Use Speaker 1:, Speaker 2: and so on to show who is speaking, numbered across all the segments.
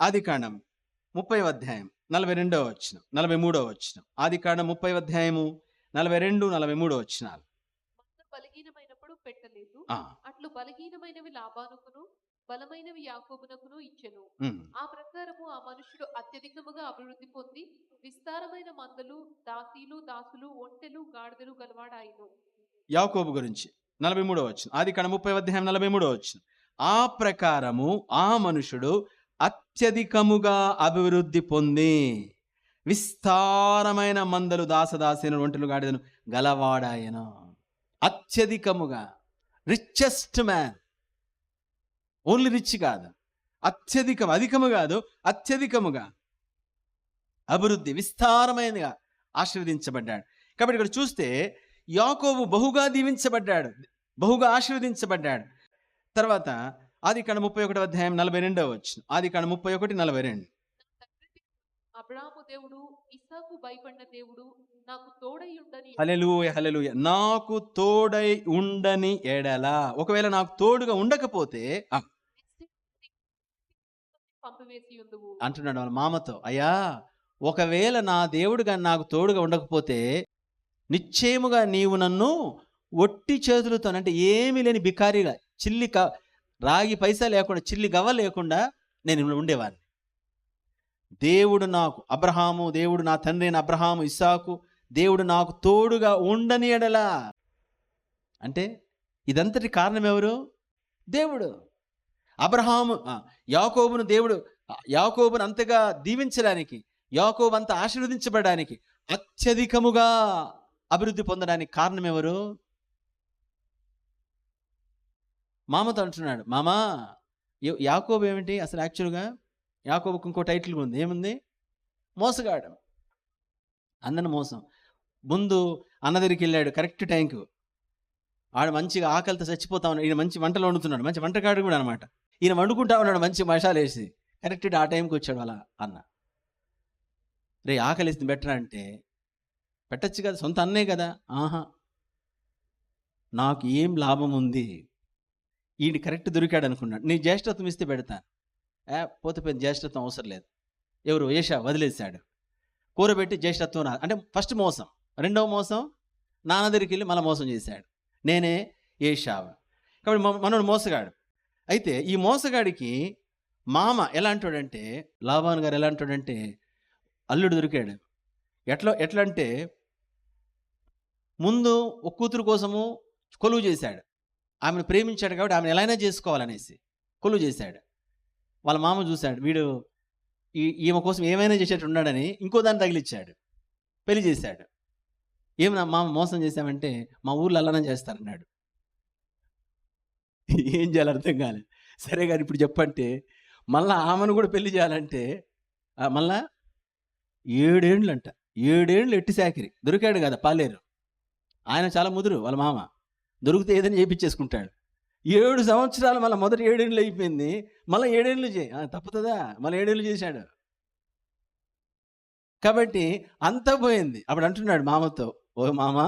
Speaker 1: ఆది కాండం ముప్పై అధ్యాయం నలభై రెండవ వచ్చిన నలభై మూడవ వచ్చిన ఆది కాండం ముప్పై అధ్యాయము నలభై రెండు నలభై మూడవ వచ్చినాలు
Speaker 2: బలహీనమైనప్పుడు పెట్టలేదు. అట్లు బలహీనమైనవి లాభానుకును బలమైనవి యాకోబునకును ఇచ్చెను. ఆ ప్రకారము ఆ మనుషుడు అత్యధికముగా అభివృద్ధి పొంది విస్తారమైన మందలు దాసీలు దాసులు ఒంటెలు గాడిదలు గలవాడాయిను.
Speaker 1: యాకోబు గురించి నలభై మూడవ వచ్చిన ఆది కాండం ముప్పై అధ్యాయం నలభై మూడవ వచ్చిన ఆ ప్రకారము ఆ మనుషుడు అత్యధికముగా అభివృద్ధి పొంది విస్తారమైన మందలు దాసదాసిన ఒంటెలు గాడిదను గలవాడాయను. అత్యధికముగా రిచెస్ట్ మ్యాన్ ఓన్లీ రిచ్ కాదు. అత్యధికం అధికము కాదు అత్యధికముగా అభివృద్ధి విస్తారమైనగా ఆశీర్వదించబడ్డాడు. కాబట్టి ఇక్కడ చూస్తే యాకోబు బహుగా దీవించబడ్డాడు బహుగా ఆశీర్వదించబడ్డాడు. తర్వాత ఆది కాండ ముప్పై ఒకటి అధ్యాయం నలభై రెండవ వచ్చిన ఆది కాండ ముప్పై ఒకటి నలభై రెండు.
Speaker 2: అబ్రాము దేవుడు ఇసాకు భయపడిన దేవుడు నాకు తోడయుండని
Speaker 1: హలెలూయ హలెలూయ నాకు తోడై ఉండని ఎడలా ఒకవేళ నాకు తోడుగా ఉండకపోతే ఆ,
Speaker 2: పంపివేసి ఉందువు
Speaker 1: అంటున్నాడు వాళ్ళ మామతో అయ్యా ఒకవేళ నా దేవుడు కానీ నాకు తోడుగా ఉండకపోతే నిశ్చయముగా నీవు నన్ను ఒట్టి చేతులతో అంటే ఏమీ లేని బికారిగా చిల్లి క రాగి పైసా లేకుండా చిల్లి గవ్వ లేకుండా నేను ఉండేవాడిని. దేవుడు నాకు అబ్రహాము దేవుడు నా తండ్రి అయిన అబ్రహాము ఇస్సాకు దేవుడు నాకు తోడుగా ఉండని ఎడలా. అంటే ఇదంతటి కారణం ఎవరు? దేవుడు. అబ్రహాము యాకోబును దేవుడు యాకోబును అంతగా దీవించడానికి యాకోబు అంత ఆశీర్వదించబడడానికి అత్యధికముగా అభివృద్ధి పొందడానికి కారణం ఎవరు? మామతో అంటున్నాడు మామా యాకోబు ఏమిటి? అసలు యాక్చువల్గా యాకోబుకు ఇంకో టైటిల్ ఉంది. ఏముంది? మోసగాడు. అందరిని మోసం. ముందు అన్న దగ్గరికి వెళ్ళాడు కరెక్ట్ టైంకు. ఆడు మంచిగా ఆకలితో చచ్చిపోతా ఉన్నాడు. ఈయన మంచి వంటలు వండుతున్నాడు. మంచి వంటకాడు కూడా అనమాట. ఈయన వండుకుంటా ఉన్నాడు మంచి మషాలు వేసి. కరెక్ట్ ఆ టైంకి వచ్చాడు వాళ్ళ అన్న. రే ఆకలి వేసింది బెటర్ అంటే పెట్టచ్చు కదా సొంత అన్నే కదా. ఆహా. నాకు ఏం లాభం ఉంది? ఈయన కరెక్ట్ దొరికాడు అనుకున్నాడు నీ జ్యేష్ఠత్వం ఇస్తే పెడతాను ఏ పోతే జ్యేష్ఠత్వం అవసరం లేదు. ఎవరు? ఏషా వదిలేశాడు. కూరబెట్టి జ్యేష్ఠత్వం అంటే ఫస్ట్ మోసం. రెండవ మోసం నాన్న దగ్గరికి వెళ్ళి మళ్ళీ మోసం చేశాడు. నేనే ఏషావ. కాబట్టి మనోడు మోసగాడు. అయితే ఈ మోసగాడికి మామ ఎలా అంటాడంటే లాభాన్ గారు ఎలా అంటాడంటే అల్లుడు దొరికాడు. ఎట్లా ఎట్లా అంటే ముందు ఒక కూతురు కోసము కొలువు చేశాడు. ఆమెను ప్రేమించాడు కాబట్టి ఆమెను ఎలా అయినా చేసుకోవాలనేసి కొలువు చేశాడు. వాళ్ళ మామ చూశాడు వీడు ఈ ఈమె కోసం ఏమైనా చేసేట్టు ఉన్నాడని ఇంకో దాన్ని తగిలిచ్చాడు పెళ్ళి చేశాడు. ఏమి నా మామ మోసం చేశామంటే మా ఊర్లో అల్లనం చేస్తారన్నాడు ఏం చేయాలి అర్థం కాలేదు సరే కానీ ఇప్పుడు చెప్పంటే మళ్ళా ఆమెను కూడా పెళ్ళి చేయాలంటే మళ్ళా ఏడేండ్లు అంట ఏడేండ్లు ఎట్టి సాకిరి దొరికాడు కదా పాలేరు. ఆయన చాలా ముదురు వాళ్ళ మామ. దొరికితే ఏదైనా చేపించేసుకుంటాడు. ఏడు సంవత్సరాలు మళ్ళీ మొదటి ఏడేళ్ళు అయిపోయింది. మళ్ళీ ఏడేళ్ళు చేయి తప్పుతుందా? మళ్ళీ ఏడేళ్ళు చేశాడు. కాబట్టి అంతా పోయింది. అప్పుడు అంటున్నాడు మామతో ఓ మామ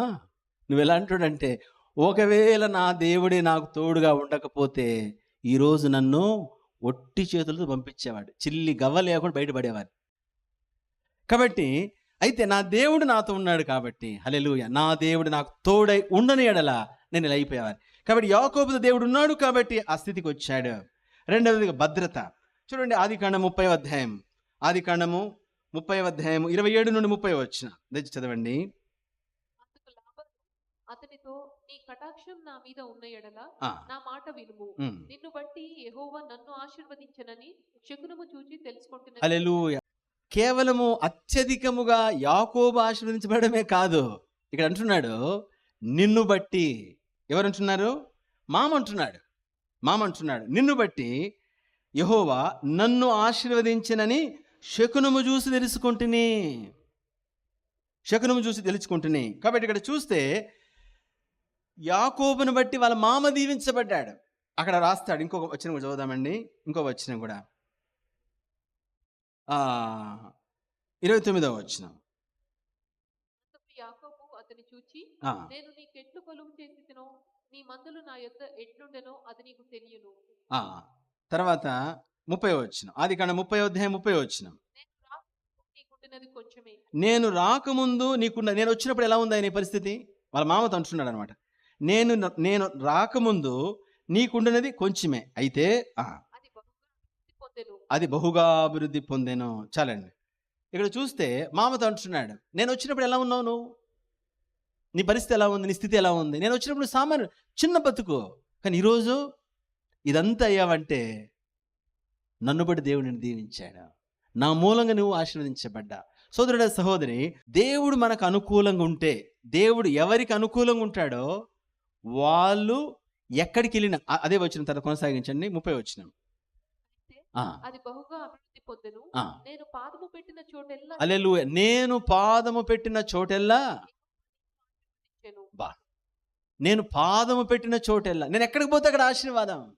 Speaker 1: నువ్వు ఎలా అంటుడంటే ఒకవేళ నా దేవుడే నాకు తోడుగా ఉండకపోతే ఈరోజు నన్ను ఒట్టి చేతులతో పంపించేవాడు. చిల్లి గవ్వ లేకుండా బయటపడేవాడు. కాబట్టి అయితే నా దేవుడు నాతో ఉన్నాడు కాబట్టి హలెలుయ నా దేవుడు నాకు తోడై ఉండని ఎడల నేను ఇలా అయిపోయేవాడు కాబట్టి యాకోబుతో దేవుడు ఉన్నాడు కాబట్టి ఆ స్థితికి వచ్చాడు. రెండవది భద్రత. చూడండి ఆది కాండం ముప్పై అధ్యాయం. ఆది కాండము ముప్పై అధ్యాయం ఇరవై ఏడు నుండి ముప్పై వచ్చిన. దయచేసి చదవండి.
Speaker 2: అతనితో నీ కటాక్షం నా మీద ఉన్న ఎడల నా మాట వినుము. నిన్ను బట్టి యెహోవా నన్ను ఆశీర్వదించనని శకునము చూచి తెలుసుకుంటున్నాను
Speaker 1: హల్లెలూయా. కేవలము అత్యధికముగా యాకోబు ఆశీర్వదించబడమే కాదు. ఇక్కడ అంటున్నాడు నిన్ను బట్టి ఎవరంటున్నారు? మామంటున్నాడు. మామంటున్నాడు. నిన్ను బట్టి యహోవా నన్ను ఆశీర్వదించినని శకునము చూసి తెలుసుకుంటుని. శకునము చూసి తెలుసుకుంటుని. కాబట్టి ఇక్కడ చూస్తే యాకోబును బట్టి వాళ్ళ మామ దీవించబడ్డాడు. అక్కడ రాస్తాడు. ఇంకొక వచ్చిన కూడా చదువుదామండి. ఇంకో వచ్చిన కూడా. ఇరవై తొమ్మిదవ వచ్చినాం
Speaker 2: చూచి నేను నీకెట్లు కొలువు చేసి నీ మందులు నా యొద్ద ఎట్లుండెనో అది నీకు తెలియను.
Speaker 1: ఆ. తర్వాత ముప్పై వచ్చిన ఆది కాండ ముప్పై అధ్యాయం ముప్పై వచ్చిన నేను రాకముందు నీకున్న నేను వచ్చినప్పుడు ఎలా ఉంది ఆయన పరిస్థితి? వాళ్ళ మామతో అంటున్నాడు అనమాట నేను నేను రాకముందు నీకుండినది కొంచెమే. అయితే ఆ,
Speaker 2: అది బహుగా అభివృద్ధి పొందెను.
Speaker 1: అది బహుగా అభివృద్ధి పొందాను. చాలండి. ఇక్కడ చూస్తే మామతో అంటున్నాడు. నేను వచ్చినప్పుడు ఎలా ఉన్నావు నువ్వు? నీ పరిస్థితి ఎలా ఉంది? నీ స్థితి ఎలా ఉంది? నేను వచ్చినప్పుడు సామాన్య చిన్న బతుకు. కానీ ఈరోజు ఇదంతా అయ్యావంటే నన్ను బట్టి దేవుడిని దీవించాడు. నా మూలంగా నువ్వు ఆశీర్వదించబడ్డా. సోదరుడ సహోదరి దేవుడు మనకు అనుకూలంగా ఉంటే దేవుడు ఎవరికి అనుకూలంగా ఉంటాడో వాళ్ళు ఎక్కడికి వెళ్ళినా అదే వచ్చిన తర్వాత కొనసాగించండి. ముప్పై వచ్చిన
Speaker 2: అయితే
Speaker 1: ఆ,
Speaker 2: అది బహుగా అభివృద్ధి పొందెను.
Speaker 1: ఆ.
Speaker 2: నేను పాదము పెట్టిన చోటెల్లా
Speaker 1: నేను పాదము పెట్టిన చోటెల్లా
Speaker 2: బా.
Speaker 1: నేను పాదము పెట్టిన చోటెల్లా. నేను ఎక్కడికి పోతే అక్కడ ఆశీర్వాదం?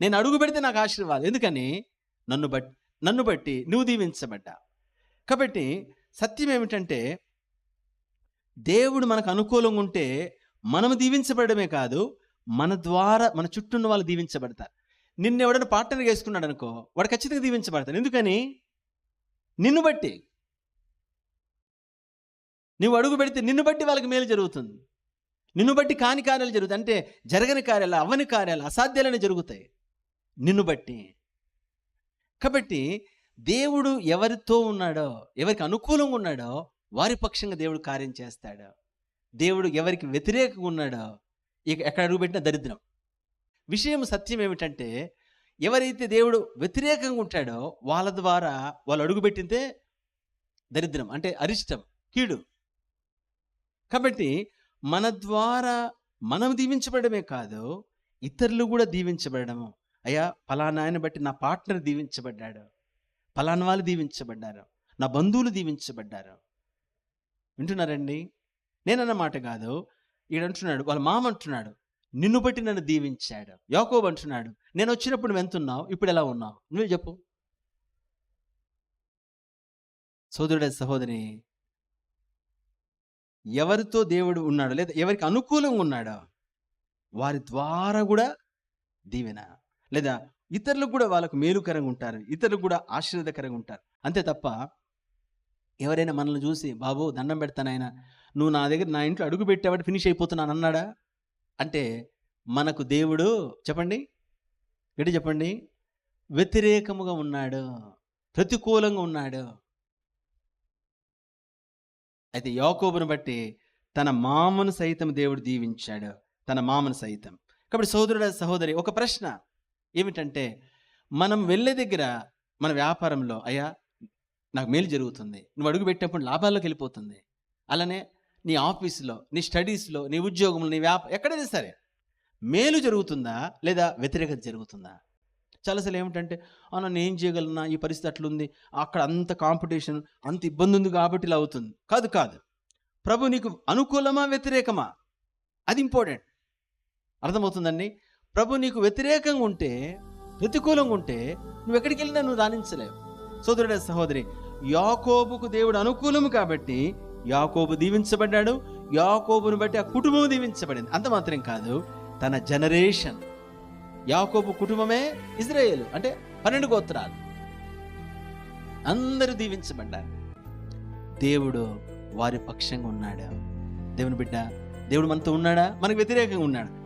Speaker 1: నేను అడుగు పెడితే నాకు ఆశీర్వాదం. ఎందుకని? నన్ను బట్టి నన్ను బట్టి నువ్వు దీవించబడ్డా. కాబట్టి సత్యం ఏమిటంటే దేవుడు మనకు అనుకూలంగా ఉంటే మనం దీవించబడమే కాదు మన ద్వారా మన చుట్టూ ఉన్న వాళ్ళు దీవించబడతారు. నిన్ను ఎవడైనా పార్ట్నర్గా వేసుకున్నాడు అనుకో వాడు ఖచ్చితంగా దీవించబడతాడు. ఎందుకని? నిన్ను బట్టి. నువ్వు అడుగు పెడితే నిన్ను బట్టి వాళ్ళకి మేలు జరుగుతుంది. నిన్ను బట్టి కాని కార్యాలు జరుగుతాయి. అంటే జరగని కార్యాలు అవ్వని కార్యాలు అసాధ్యాలని జరుగుతాయి. నిన్ను బట్టి. కాబట్టి దేవుడు ఎవరితో ఉన్నాడో ఎవరికి అనుకూలంగా ఉన్నాడో వారి పక్షంగా దేవుడు కార్యం చేస్తాడు. దేవుడు ఎవరికి వ్యతిరేకంగా ఉన్నాడో ఇక ఎక్కడ అడుగుపెట్టిన దరిద్రం. విషయం సత్యం ఏమిటంటే ఎవరైతే దేవుడు వ్యతిరేకంగా ఉంటాడో వాళ్ళ ద్వారా వాళ్ళు అడుగుపెట్టితే దరిద్రం. అంటే అరిష్టం కీడు. కాబట్టి మన ద్వారా మనం దీవించబడమే కాదు ఇతరులు కూడా దీవించబడము. అయ్యా ఫలానా ఆయన బట్టి నా పార్ట్నర్ దీవించబడ్డాడు. ఫలానా వాళ్ళు దీవించబడ్డారు. నా బంధువులు దీవించబడ్డారు. వింటున్నారండి? నేనన్న మాట కాదు. ఈడ అంటున్నాడు వాళ్ళ మామ అంటున్నాడు నిన్ను బట్టి నన్ను దీవించాడు. యాకోబు అంటున్నాడు నేను వచ్చినప్పుడు నువ్వు ఎంత ఉన్నావు ఇప్పుడు ఎలా ఉన్నావు? నువ్వు చెప్పు. సోదరుడే సహోదరి ఎవరితో దేవుడు ఉన్నాడో లేదా ఎవరికి అనుకూలంగా ఉన్నాడో వారి ద్వారా కూడా దీవెన. లేదా ఇతరులకు కూడా వాళ్ళకు మేలుకరంగా ఉంటారు ఇతరులకు కూడా ఆశీర్వదకరంగా ఉంటారు. అంతే తప్ప ఎవరైనా మనల్ని చూసి బాబు దండం పెడతానాయన నువ్వు నా దగ్గర నా ఇంట్లో అడుగు పెట్టావంటే ఫినిష్ అయిపోతున్నాను అన్నాడా? అంటే మనకు దేవుడు చెప్పండి? గట్టి చెప్పండి? వ్యతిరేకముగా ఉన్నాడు ప్రతికూలంగా ఉన్నాడు. అయితే యాకోబును బట్టి తన మామను సైతం దేవుడు దీవించాడు. తన మామను సైతం. కాబట్టి సోదరుడ సహోదరి ఒక ప్రశ్న ఏమిటంటే మనం వెళ్ళే దగ్గర మన వ్యాపారంలో అయ్యా నాకు మేలు జరుగుతుంది. నువ్వు అడుగు పెట్టినప్పుడు లాభాల్లోకి వెళ్ళిపోతుంది. అలానే నీ ఆఫీస్లో నీ స్టడీస్లో నీ ఉద్యోగంలో నీ వ్యాపారం ఎక్కడైనా సరే మేలు జరుగుతుందా లేదా వ్యతిరేకత జరుగుతుందా? చాలాసార్లు ఏమిటంటే అవునా నేను ఏం చేయగలనా? ఈ పరిస్థితి అట్లుంది. అక్కడ అంత కాంపిటీషన్ అంత ఇబ్బంది ఉంది కాబట్టి ఇలా అవుతుంది. కాదు కాదు. ప్రభు నీకు అనుకూలమా వ్యతిరేకమా? అది ఇంపార్టెంట్. అర్థమవుతుందండి? ప్రభు నీకు వ్యతిరేకంగా ఉంటే ప్రతికూలంగా ఉంటే నువ్వు ఎక్కడికి వెళ్ళినా నువ్వు రాణించలేవు. సోదరుడే సహోదరి యాకోబుకు దేవుడు అనుకూలము కాబట్టి యాకోబు దీవించబడ్డాడు. యాకోబును బట్టి ఆ కుటుంబం దీవించబడింది. అంత మాత్రం కాదు. తన జనరేషన్ యాకోబు కుటుంబమే ఇజ్రాయేల్ అంటే పన్నెండు గోత్రాలు. అందరూ దీవించబడ్డారు. దేవుడు వారి పక్షంగా ఉన్నాడు? దేవుని బిడ్డ దేవుడు మనతో ఉన్నాడా? మనకు వ్యతిరేకంగా ఉన్నాడు?